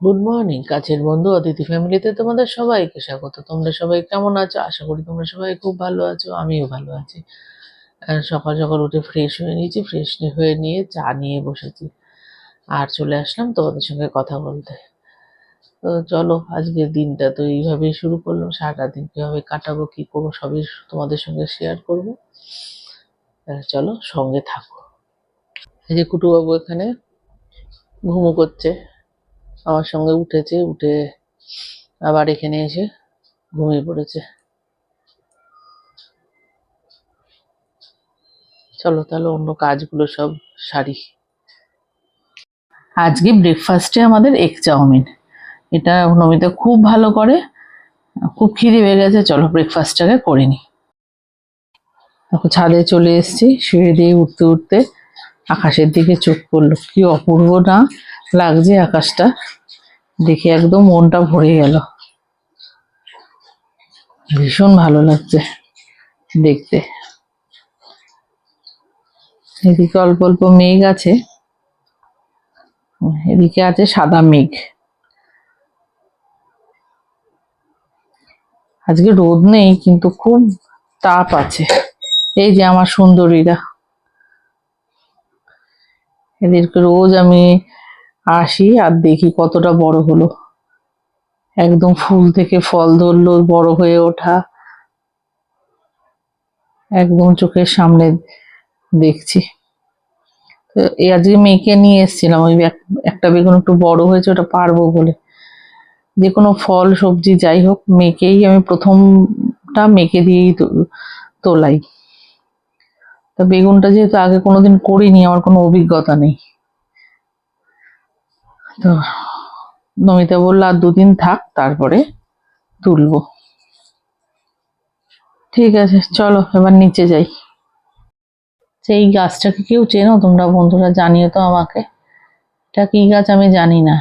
Good morning কাছের বন্ধু, অতিথি ফ্যামিলিতে তোমাদের সবাইকে স্বাগত। তোমরা সবাই কেমন আছো? আশা করি তোমরা সবাই খুব ভালো আছো, আমিও ভালো আছি। সকাল সকাল উঠে ফ্রেশ হয়ে নিয়েছি ফ্রেশ হয়ে নিয়ে চা নিয়ে বসেছি। আর চলে আসলাম তোমাদের সঙ্গে কথা বলতে। তো চলো, আজকের দিনটা তো এইভাবেই শুরু করলাম। সারাটা দিন কীভাবে কাটাবো, কী করব, সবই তোমাদের সঙ্গে শেয়ার করব। চলো, সঙ্গে থাকো। এই যে কুটুবাবু এখানে ঘুমো করছে। আমার সঙ্গে উঠেছে, উঠে আবার এখানে এসে ঘুমিয়ে পড়েছে। চলো তাহলে অন্য কাজগুলো সব সারি। আজকে ব্রেকফাস্টে আমাদের এগ চাউমিন। এটা নমিতা খুব ভালো করে, খুব খিদে হয়ে গেছে, চলো ব্রেকফাস্টটাকে করে নি তখন ছাদে চলে এসেছি, সিঁড়ি দিয়ে উঠতে উঠতে আকাশের দিকে চোখ পড়ল। কি অপূর্ব না? লাগছে আকাশটা। দেখে একদম মনটা ভরে গেল। ভীষণ ভালো লাগছে দেখতে। এদিকে অল্প অল্প মেঘ আছে। এদিকে আছে সাদা মেঘ। আজকে রোদ নেই, কিন্তু খুব তাপ আছে। এই যে আমার সুন্দরীরা। এদেরকে রোজ আমি আসি আর দেখি কতটা বড় হলো। একদম ফুল থেকে ফল ধরলো, বড় হয়ে ওঠা। একদম চোখের সামনে দেখছি। এই আজকে মেয়েকে নিয়ে এসেছিলাম, ওই এক- একটা বেগুন একটু বড় হয়েছে, ওটা পারব বলে। যে কোনো ফল, সবজি যাই হোক, মেয়েকেই আমি প্রথমটা মেয়েকে দিয়েই তোলাই। তা বেগুনটা যেহেতু আগে কোনোদিন করিনি, আমার কোনো অভিজ্ঞতা নেই। তো নমিতা বলল, আর দুদিন থাক, তারপরে তুলবো। ঠিক আছে, চলো, এবার নিচে যাই। সেই গাছটাকে কেউ চেনো? তোমরা বন্ধুরা জানিও তো আমাকে। এটা কি গাছ আমি জানি না।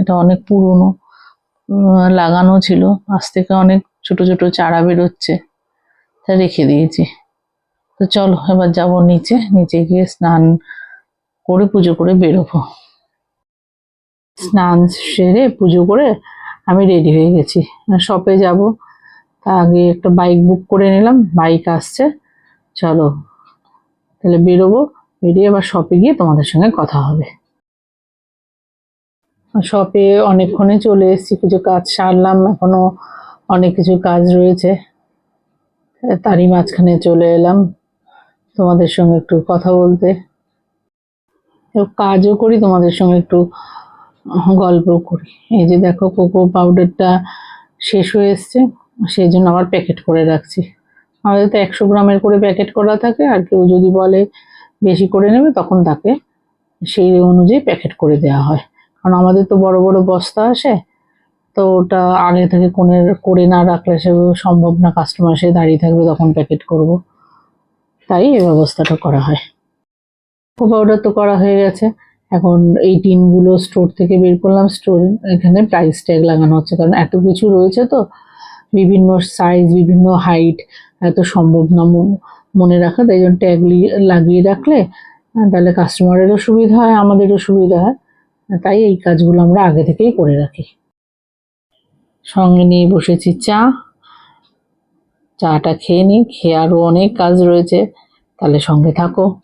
এটা অনেক পুরনো লাগানো ছিল। আজ থেকে অনেক ছোট ছোট চারা বেরোচ্ছে। তা রেখে দিয়েছি। তো চলো, এবার যাব নিচে। নিচে গিয়ে স্নান করে, পুজো করে বেরোবো। স্নান সেরে পুজো করে আমি রেডি হয়ে গেছি। শপে যাব। তা আগে একটা বাইক বুক করে নিলাম। বাইক আসছে। চলো, তাহলে বেরোবো। বেরিয়ে আবার শপে গিয়ে তোমাদের সঙ্গে কথা হবে। শপে অনেকক্ষণে চলে এসেছি। কিছু কাজ সারলাম। এখনও অনেক কিছু কাজ রয়েছে। তারই মাঝখানে চলে এলাম তোমাদের সঙ্গে একটু কথা বলতে। কাজও করি, তোমাদের সঙ্গে একটু গল্প করি। এই যে দেখো, কোকো পাউডারটা শেষ হয়ে এসছে, সেই জন্য আবার প্যাকেট করে রাখছি। আমাদের তো একশো গ্রামের করে প্যাকেট করা থাকে, আর কেউ যদি বলে বেশি করে নেবে, তখন তাকে সেই অনুযায়ী প্যাকেট করে দেওয়া হয়। কারণ আমাদের তো বড় বড় বস্তা আসে, তো ওটা আগে থেকে কোনে করে না রাখলে সে সম্ভব না কাস্টমার সে দাঁড়িয়ে থাকবে, তখন প্যাকেট করব। তাই এই ব্যবস্থাটা করা হয়। কোকো পাউডার তো করা হয়ে গেছে। এখন এই টিনগুলো স্টোর থেকে বের করলাম, স্টোর এখানে প্রাইস ট্যাগ লাগানো হচ্ছে, কারণ এত কিছু রয়েছে তো, বিভিন্ন সাইজ বিভিন্ন হাইট এত সম্ভব না মন- রাখা, তাই জন্য ট্যাগ লাগিয়ে রাখলে তাহলে কাস্টমারেরও সুবিধা হয়, আমাদেরও সুবিধা হয়, তাই এই কাজগুলো আমরা আগে থেকেই করে রাখি। সঙ্গে নিয়ে বসেছি চা, চাটা খেয়ে নিই, খেয়ে আরও অনেক কাজ রয়েছে, তাহলে সঙ্গে থাকো।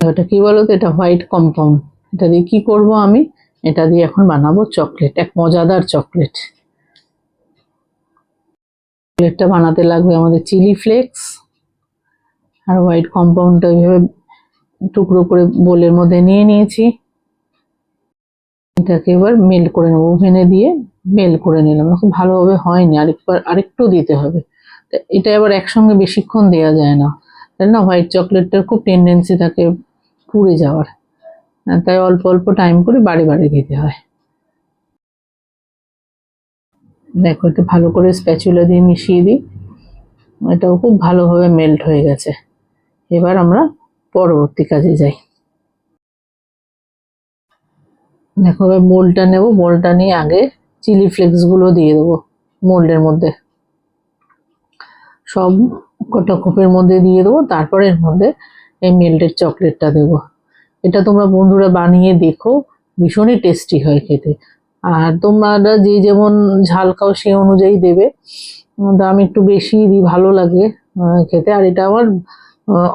এটা কি বলো তো এটা হোয়াইট কম্পাউন্ড এটা দিয়ে কি করব আমি? এটা দিয়ে এখন বানাবো চকলেট এক মজাদার চকলেট চকলেটটা বানাতে লাগবে আমাদের চিলি ফ্লেক্স আর হোয়াইট কম্পাউন্ডটা এইভাবে টুকরো করে বোলের মধ্যে নিয়ে নিয়েছি। এটাকে এবার মেল্ট করে নেব ওভেনে দিয়ে মেল্ট করে নিলাম। এখন ভালোভাবে হয়নি, আরেকবার, আরেকটু দিতে হবে। এটা এবার একসঙ্গে বেশিক্ষণ দেওয়া যায় না। তাই না হোয়াইট চকলেটটার খুব টেন্ডেন্সি থাকে পুড়ে যাওয়ার। তাই অল্প অল্প টাইম করে বাড়ি বাড়ি দিতে হয়। দেখো এটা ভালো করে স্প্যাচুলা দিয়ে মিশিয়ে দিই। এটাও খুব ভালোভাবে মেল্ট হয়ে গেছে। এবার আমরা পরবর্তী কাজে যাই। দেখো, এবার মোলটা নেব। মোলটা নিয়ে আগে চিলি ফ্লেক্সগুলো দিয়ে দেবো মোল্ডের মধ্যে। সব কটা কোপের মধ্যে দিয়ে দেবো। তারপরে এর মধ্যে এই মেল্টেড চকলেটটা দেবো। এটা তোমরা বন্ধুরা বানিয়ে দেখো, ভীষণই টেস্টি হয় খেতে। আর তোমরা যে যেমন ঝাল খাও সেই অনুযায়ী দেবে। দাম একটু বেশি দিই ভালো লাগে খেতে। আর এটা আমার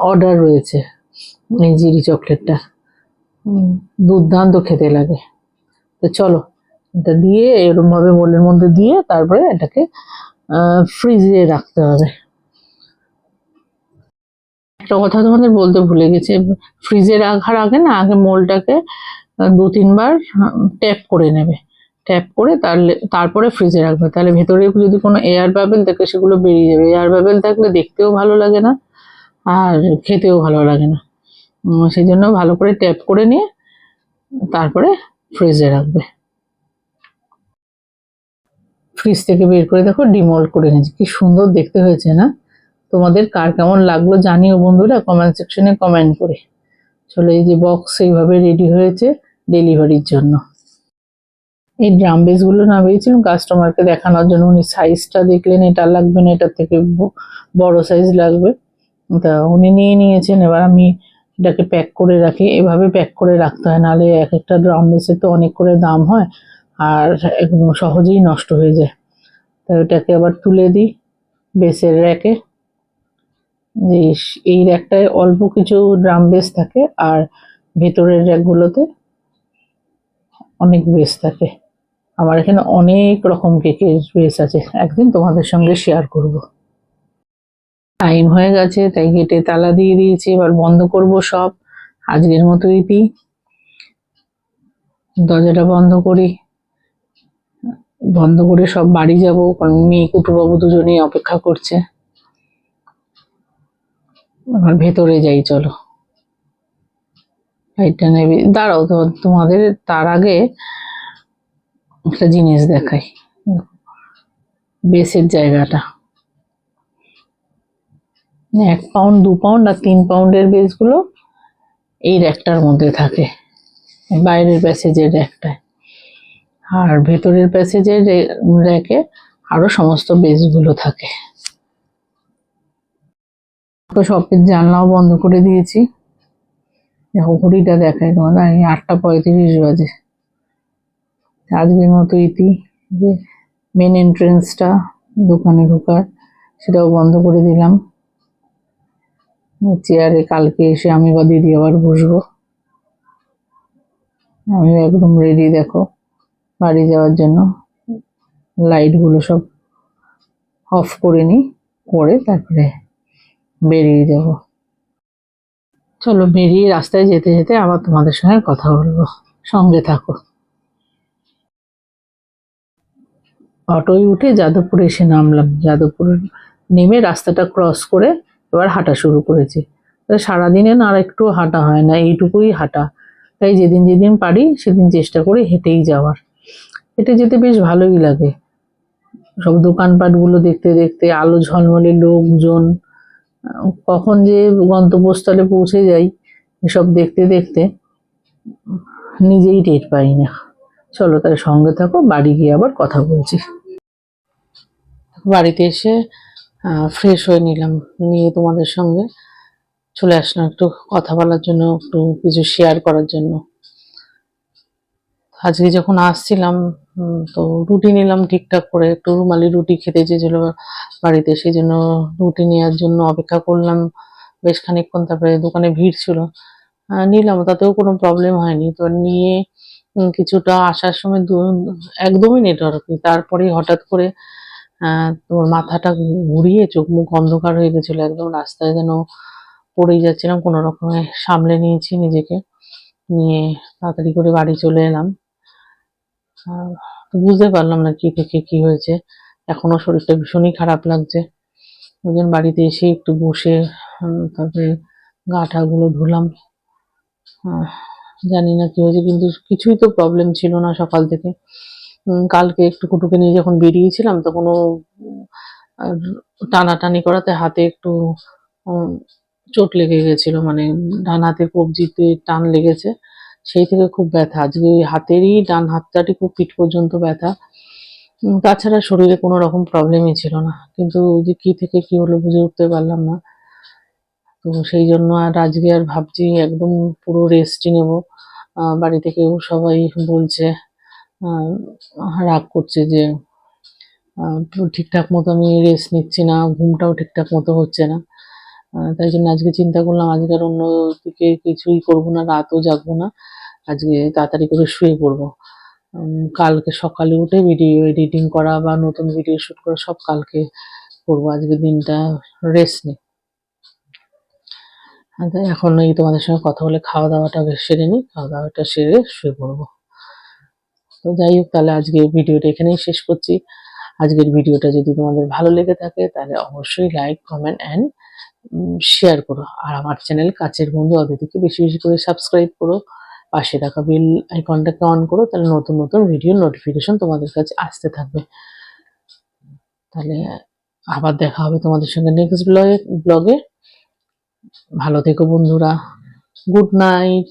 অর্ডার রয়েছে, এই জিরি চকলেটটা দুর্দান্ত খেতে লাগে। তো চলো, এটা দিয়ে এরকম মোলের মধ্যে দিয়ে তারপরে এটাকে ফ্রিজে রাখতে হবে। একটা কথা তোমাদের বলতে ভুলে গেছি। ফ্রিজে রাখার আগে না, আগে মোলটাকে দু তিনবার ট্যাপ করে নেবে। ট্যাপ করে তাহলে তারপরে ফ্রিজে রাখবে। তাহলে ভেতরে যদি কোনো এয়ার বাবেল থাকে, সেগুলো বেরিয়ে যাবে। এয়ার বাবেল থাকলে দেখতেও ভালো লাগে না, আর খেতেও ভালো লাগে না। সেই জন্য ভালো করে ট্যাপ করে নিয়ে তারপরে ফ্রিজে রাখবে। ফ্রিজ থেকে বের করে দেখো ডিমোল্ড করে নিয়েছি। কি সুন্দর দেখতে হয়েছে না? তোমাদের কার কেমন লাগল জানিও বন্ধুরা কমেন্ট সেকশনে কমেন্ট করে। চলো এই যে বক্স এইভাবে রেডি হয়েছে ডেলিভারির জন্য। এই ড্রাম বেসগুলো না পেয়েছিলাম কাস্টমারকে দেখানোর জন্য। উনি সাইজটা দেখলেন, এটা লাগবে না, এটার থেকে বড় সাইজ লাগবে। তা উনি নিয়ে নিয়েছেন, এবার আমি এটাকে প্যাক করে রাখি। এভাবে প্যাক করে রাখতে হয়, নাহলে এক একটা ড্রাম বেসের তো অনেক করে দাম হয়, আর সহজেই নষ্ট হয়ে যায়। তা ওটাকে আবার তুলে দিই বেসের র্যাকে যে এই র্যাকটায় অল্প কিছু ড্রাম বেস থাকে আর ভেতরের র্যাকগুলোতে অনেক বেস থাকে। আমার এখানে অনেক রকম কেকের বেস আছে, একদিন তোমাদের সঙ্গে শেয়ার করব। টাইম হয়ে গেছে, তাই গেটে তালা দিয়ে দিয়েছি, এবার বন্ধ করব সব। আজকের মতো ইতি দরজাটা বন্ধ করি। বন্ধ করে সব বাড়ি যাব, কারণ মেয়ে কুটুবাবু দুজনেই অপেক্ষা করছে। এবার ভেতরে যাই, চলো। লাইটটা নেবে। দাঁড়াও তোমাদের তার আগে একটা জিনিস দেখাই। বেসের জায়গাটা। এক পাউন্ড দু পাউন্ড আর তিন পাউন্ডের বেসগুলো এই র্যাকটার মধ্যে থাকে। বাইরের প্যাসেজের র্যাকটায়। আর ভেতরের প্যাসেজের র্যাকে আরও সমস্ত বেসগুলো থাকে। শপের জানলাও বন্ধ করে দিয়েছি। দেখো ঘড়িটা দেখাই তোমার এই আটটা পঁয়ত্রিশ বাজে। আজকের মতো ইতি, যে মেন এন্ট্রেন্সটা দোকানে ঢোকার, সেটাও বন্ধ করে দিলাম। চেয়ারে কালকে এসে আমি বা দিদি আবার বসবো। আমি একদম রেডি দেখো, বাড়ি যাওয়ার জন্য। লাইটগুলো সব অফ করে নিই করে তারপরে বেরিয়ে যাব। চলো বেরিয়ে রাস্তায় যেতে যেতে আবার তোমাদের সঙ্গে কথা বলব। সঙ্গে থাকো। অটোয় উঠে যাদবপুরে এসে নামলাম। যাদবপুর নেমে রাস্তাটা ক্রস করে এবার হাঁটা শুরু করেছি। সারাদিনে না আর একটু হাঁটা হয় না, এইটুকুই হাঁটা। তাই যেদিন যেদিন পারি সেদিন চেষ্টা করি হেঁটেই যাওয়ার। হেঁটে যেতে বেশ ভালোই লাগে। সব দোকানপাটগুলো দেখতে দেখতে আলো ঝলমলে লোকজন কখন যে গন্তব্যস্থলে পৌঁছে যাই, এসব দেখতে দেখতে নিজেই টের পাই না। চলো তার সঙ্গে থাকো, বাড়ি গিয়ে আবার কথা বলছি। বাড়িতে এসে ফ্রেশ হয়ে নিলাম, নিয়ে তোমাদের সঙ্গে চলে আসলাম একটু কথা বলার জন্য, একটু কিছু শেয়ার করার জন্য। আজকে যখন আসছিলাম তো রুটি নিলাম ঠিকঠাক করে, একটু রুমালি রুটি খেতে চেয়েছিল বাড়িতে সেই জন্য রুটি নেওয়ার জন্য অপেক্ষা করলাম বেশ খানিকক্ষণ, তারপরে দোকানে ভিড় ছিল। নিলাম, তাতেও কোনো প্রবলেম হয়নি। তো নিয়ে কিছুটা আসার সময় একদমই নেটওয়ার্ক নেই। তারপরে হঠাৎ করে তোমার মাথাটা ঘুরিয়ে চোখ মুখ অন্ধকার হয়ে গেছিল, একদম রাস্তায় যেন পড়েই যাচ্ছিলাম, কোনো রকমে সামলে নিয়েছি নিজেকে। নিয়ে তাড়াতাড়ি করে বাড়ি চলে এলাম। বুঝতে পারলাম না কি থেকে কি হয়েছে। এখনও শরীরটা ভীষণই খারাপ লাগছে। ওই বাড়িতে এসে একটু বসে তারপরে গা ঠাগুলো ধুলাম জানি না কি হয়েছে, কিন্তু কিছুই তো প্রবলেম ছিল না সকাল থেকে। কালকে একটু কুটুকে নিয়ে যখন বেরিয়েছিলাম তখন ও টানাটানি করাতে হাতে একটু চোট লেগে গেছিল। মানে ডান হাতের কবজিতে টান লেগেছে। সেই থেকে খুব ব্যথা। আজকে হাতেরই ডান হাতটাটি খুব পিঠ পর্যন্ত ব্যথা তাছাড়া শরীরে কোনো রকম প্রবলেমই ছিল না। কিন্তু যে কি থেকে কি হলো বুঝে উঠতে পারলাম না। তো সেই জন্য আর আজকে আর ভাবছি একদম পুরো রেস্টই নেব। বাড়ি থেকেও সবাই বলছে রাগ করছে যে ঠিকঠাক মতো আমি রেস্ট নিচ্ছি না, ঘুমটাও ঠিকঠাক মতো হচ্ছে না। তাই জন্য আজকে চিন্তা করলাম, আজকে আর অন্য দিকে কিছুই করব না, রাতও জাগবো না। আজকে তাড়াতাড়ি করে শুয়ে পড়ব। কালকে সকালে উঠে ভিডিও এডিটিং করা বা নতুন ভিডিও শুট করা সব কালকে করব। আজকে দিনটা রেস্ট নিই। এখন এই তোমাদের সঙ্গে কথা বলে খাওয়া দাওয়াটা সেরে নিই, খাওয়া দাওয়াটা সেরে শুয়ে পড়ব। তো যাই হোক, তাহলে আজকে ভিডিওটা এখানেই শেষ করছি। আজকের ভিডিওটা যদি তোমাদের ভালো লেগে থাকে, তাহলে অবশ্যই লাইক কমেন্ট অ্যান্ড শেয়ার করো। আর আমার চ্যানেল কাছের বন্ধু অদিতিকে বেশি বেশি করে সাবস্ক্রাইব করো। পাশে থাকা বেল আইকনটাকে অন করো, তাহলে নতুন নতুন ভিডিও নোটিফিকেশন তোমাদের কাছে আসতে থাকবে। তাহলে আবার দেখা হবে তোমাদের সঙ্গে নেক্সট ব্লগে ব্লগে ভালো থেকো বন্ধুরা। Good night